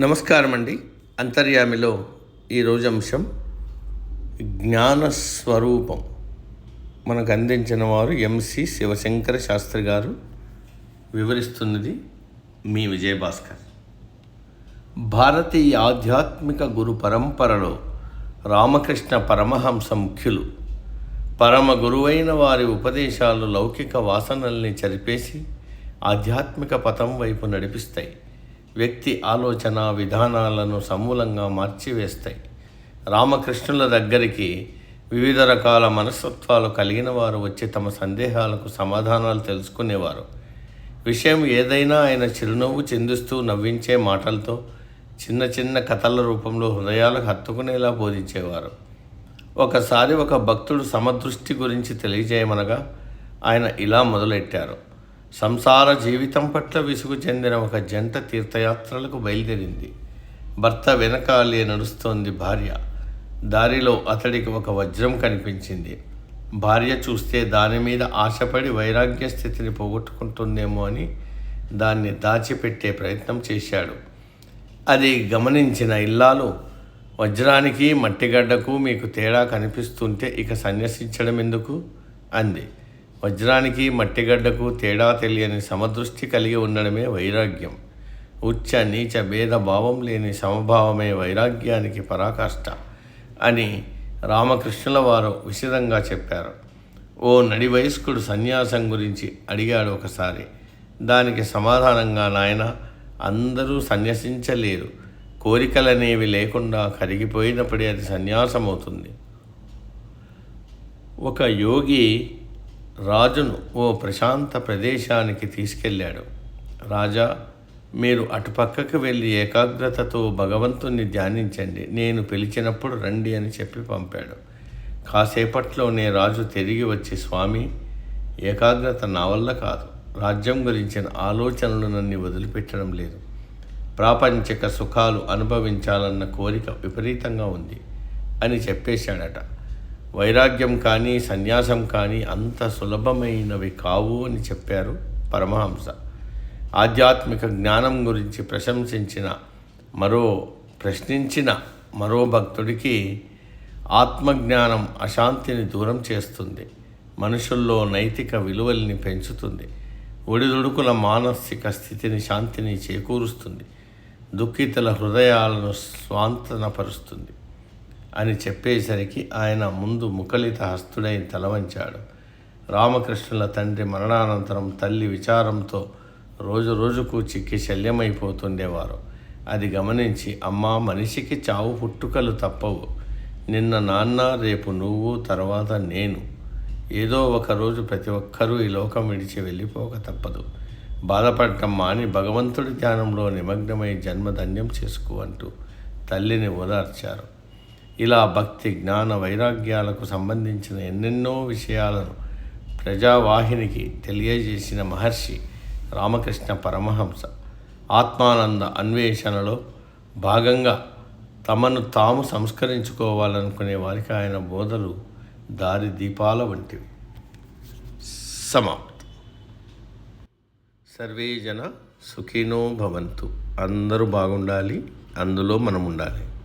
నమస్కారం అండి అంతర్యామిలో ఈరోజు అంశం జ్ఞాన స్వరూపం. మనకు అందించిన వారు ఎంసి శివశంకర శాస్త్రి గారు. వివరిస్తున్నది మీ విజయభాస్కర్. భారతీయ ఆధ్యాత్మిక గురు పరంపరలో రామకృష్ణ పరమహంస ముఖ్యులు. పరమ గురువైన వారి ఉపదేశాలు లౌకిక వాసనల్ని చరిపేసి ఆధ్యాత్మిక పథం వైపు నడిపిస్తాయి. వ్యక్తి ఆలోచన విధానాలను సమూలంగా మార్చివేస్తాయి. రామకృష్ణుల దగ్గరికి వివిధ రకాల మనస్తత్వాలు కలిగిన వారు వచ్చి తమ సందేహాలకు సమాధానాలు తెలుసుకునేవారు. విషయం ఏదైనా ఆయన చిరునవ్వు చెందిస్తూ నవ్వించే మాటలతో చిన్న చిన్న కథల రూపంలో హృదయాలకు హత్తుకునేలా బోధించేవారు. ఒకసారి ఒక భక్తుడు సమదృష్టి గురించి తెలియజేయమనగా ఆయన ఇలా మొదలెట్టారు. సంసార జీవితం పట్ల విసుగు చెందిన ఒక జంట తీర్థయాత్రలకు బయలుదేరింది. భర్త వెనకాలే నడుస్తోంది భార్య. దారిలో అతడికి ఒక వజ్రం కనిపించింది. భార్య చూస్తే దాని మీద ఆశపడి వైరాగ్య స్థితిని పోగొట్టుకుంటుందేమో అని దాన్ని దాచిపెట్టే ప్రయత్నం చేశాడు. అది గమనించిన ఇల్లాలు వజ్రానికి మట్టిగడ్డకు మీకు తేడా కనిపిస్తుంటే ఇక సన్యసించడం ఎందుకు అంది. వజ్రానికి మట్టిగడ్డకు తేడా తెలియని సమదృష్టి కలిగి ఉండడమే వైరాగ్యం. ఉచ్చ నీచ భేద భావం లేని సమభావమే వైరాగ్యానికి పరాకాష్ట అని రామకృష్ణుల వారు విశదంగా చెప్పారు. ఓ నడి వయస్కుడు సన్యాసం గురించి అడిగాడు ఒకసారి. దానికి సమాధానంగా నాయన అందరూ సన్యసించలేరు. కోరికలనేవి లేకుండా కరిగిపోయినప్పుడే అది సన్యాసం అవుతుంది ఒక యోగి రాజును ఓ ప్రశాంత ప్రదేశానికి తీసుకెళ్ళాడు. రాజా మీరు అటుపక్కకు వెళ్ళి ఏకాగ్రతతో భగవంతుణ్ణి ధ్యానించండి. నేను పిలిచినప్పుడు రండి అని చెప్పి పంపాడు. కాసేపట్లోనే రాజు తిరిగి వచ్చి స్వామి ఏకాగ్రత నా వల్ల కాదు. రాజ్యం గురించిన ఆలోచనలు నన్ను వదిలిపెట్టడం లేదు. ప్రాపంచిక సుఖాలు అనుభవించాలన్న కోరిక విపరీతంగా ఉంది అని చెప్పేశాడట. వైరాగ్యం కానీ సన్యాసం కానీ అంత సులభమైనవి కావు అని చెప్పారు పరమహంస. ఆధ్యాత్మిక జ్ఞానం గురించి ప్రశంసించిన మరో ప్రశ్నించిన మరో భక్తుడికి ఆత్మజ్ఞానం అశాంతిని దూరం చేస్తుంది. మనుషుల్లో నైతిక విలువల్ని పెంచుతుంది. ఒడిదుడుకుల మానసిక స్థితిని శాంతిని చేకూరుస్తుంది. దుఃఖితుల హృదయాలను స్వాంతనపరుస్తుంది. అని చెప్పేసరికి ఆయన ముందు ముఖలిత హస్తుడై తలవంచాడు. రామకృష్ణుల తండ్రి మరణానంతరం తల్లి విచారంతో రోజు రోజుకు చిక్కి శల్యమైపోతుండేవారు. అది గమనించి అమ్మా మనిషికి చావు పుట్టుకలు తప్పవు. నిన్న నాన్న రేపు నువ్వు తర్వాత నేను. ఏదో ఒకరోజు ప్రతి ఒక్కరూ ఈ లోకం విడిచి వెళ్ళిపోక తప్పదు. బాధపడటం మాని భగవంతుడి ధ్యానంలో నిమగ్నమై జన్మధన్యం చేసుకో అంటూ తల్లిని ఓదార్చారు. ఇలా భక్తి జ్ఞాన వైరాగ్యాలకు సంబంధించిన ఎన్నెన్నో విషయాలను ప్రజావాహినికి తెలియజేసిన మహర్షి రామకృష్ణ పరమహంస ఆత్మానంద అన్వేషణలో భాగంగా తమను తాము సంస్కరించుకోవాలనుకునే వారికి ఆయన బోధలు దారి దీపాల వంటివి. సమాప్తి. సర్వే జన సుఖినో భవంతు. అందరూ బాగుండాలి అందులో మనం ఉండాలి